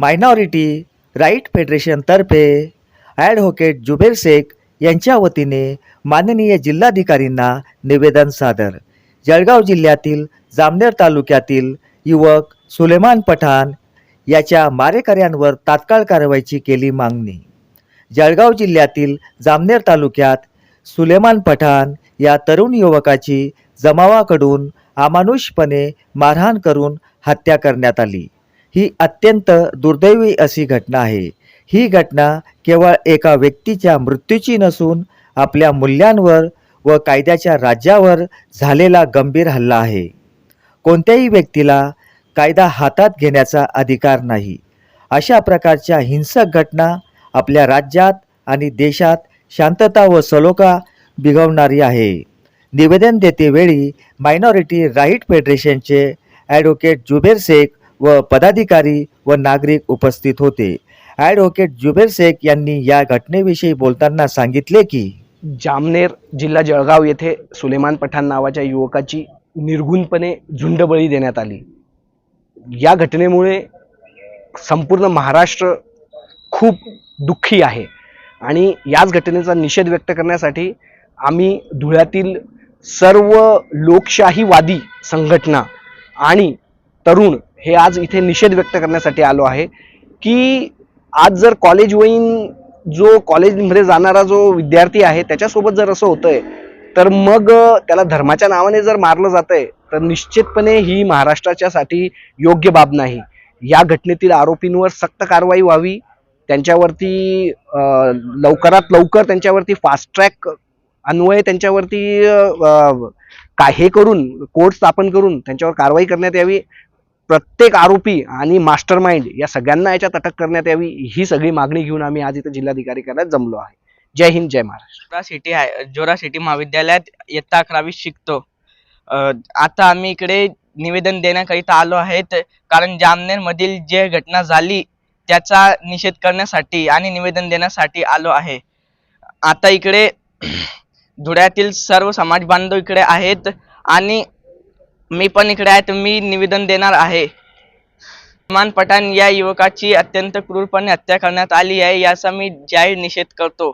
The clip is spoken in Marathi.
मायनॉरिटी राईट फेडरेशनतर्फे ॲडव्होकेट जुबेर शेख यांच्या वतीने माननीय जिल्हाधिकारींना निवेदन सादर. जळगाव जिल्ह्यातील जामनेर तालुक्यातील युवक सुलेमान पठाण याच्या मारेकऱ्यांवर तात्काळ कारवाईची केली मागणी. जळगाव जिल्ह्यातील जामनेर तालुक्यात सुलेमान पठाण या तरुण युवकाची जमावाकडून अमानुषपणे मारहाण करून हत्या करण्यात आली. ही अत्यंत दुर्दैवी अशी घटना आहे. ही घटना केवळ एका व्यक्तीच्या मृत्यूची नसून आपल्या मूल्यांवर व कायद्याच्या राज्यावर झालेला गंभीर हल्ला आहे. कोणत्याही व्यक्तीला कायदा हातात घेण्याचा अधिकार नाही. अशा प्रकारच्या हिंसक घटना आपल्या राज्यात आणि देशात शांतता व सलोखा बिघवणारी आहे. निवेदन देतेवेळी मायनॉरिटी राईट फेडरेशनचे ॲडव्होकेट जुबेर शेख व पदाधिकारी व नागरिक उपस्थित होते. ॲडव्होकेट जुबेर शेख यांनी या घटनेविषयी बोलताना सांगितले की जामनेर जिल्हा जळगाव येथे सुलेमान पठाण नावाच्या युवकाची निर्गुणपणे झुंडबळी देण्यात आली. या घटनेमुळे संपूर्ण महाराष्ट्र खूप दुःखी आहे आणि याच घटनेचा निषेध व्यक्त करण्यासाठी आम्ही धुळ्यातील सर्व लोकशाहीवादी संघटना आणि तरुण हे आज इथे निषेध व्यक्त करण्यासाठी आलो आहे की आज जर कॉलेज वयीन जो कॉलेजमध्ये जाणारा जो विद्यार्थी आहे त्याच्यासोबत जर असं होतंय तर मग त्याला धर्माच्या नावाने जर मारलं जातंय तर निश्चितपणे ही महाराष्ट्राच्यासाठी योग्य बाब नाही. या घटनेतील आरोपींवर सक्त कारवाई व्हावी त्यांच्यावरती लवकरात लवकर त्यांच्यावरती फास्ट ट्रॅक अन्वये त्यांच्यावरती का काय हे करून कोर्ट स्थापन करून त्यांच्यावर कारवाई करण्यात यावी. प्रत्येक आरोपी आणि मास्टर माइंड या सगळ्यांना याच्यात अटक करण्यात यावी ही सगळी मागणी घेऊन आम्ही आज इथे जिल्हाधिकारी कार्यालयात जमलो आहे. जय हिंद जय महाराष्ट्र. जोरा सिटी आहे जोरा सिटी महाविद्यालयात इयत्ता अकरावी शिकतो. आता आम्ही इकडे निवेदन देण्याकरिता आलो आहेत कारण जामनेर मधील जे घटना झाली त्याचा निषेध करण्यासाठी आणि निवेदन देण्यासाठी आलो आहे. आता इकडे धुळ्यातील सर्व समाज बांधव इकडे आहेत आणि मी पण इकडे आहे तर मी निवेदन देणार आहे. सलमान पठाण या युवकाची अत्यंत क्रूरपणे हत्या करण्यात आली आहे याचा मी जाहीर निषेध करतो.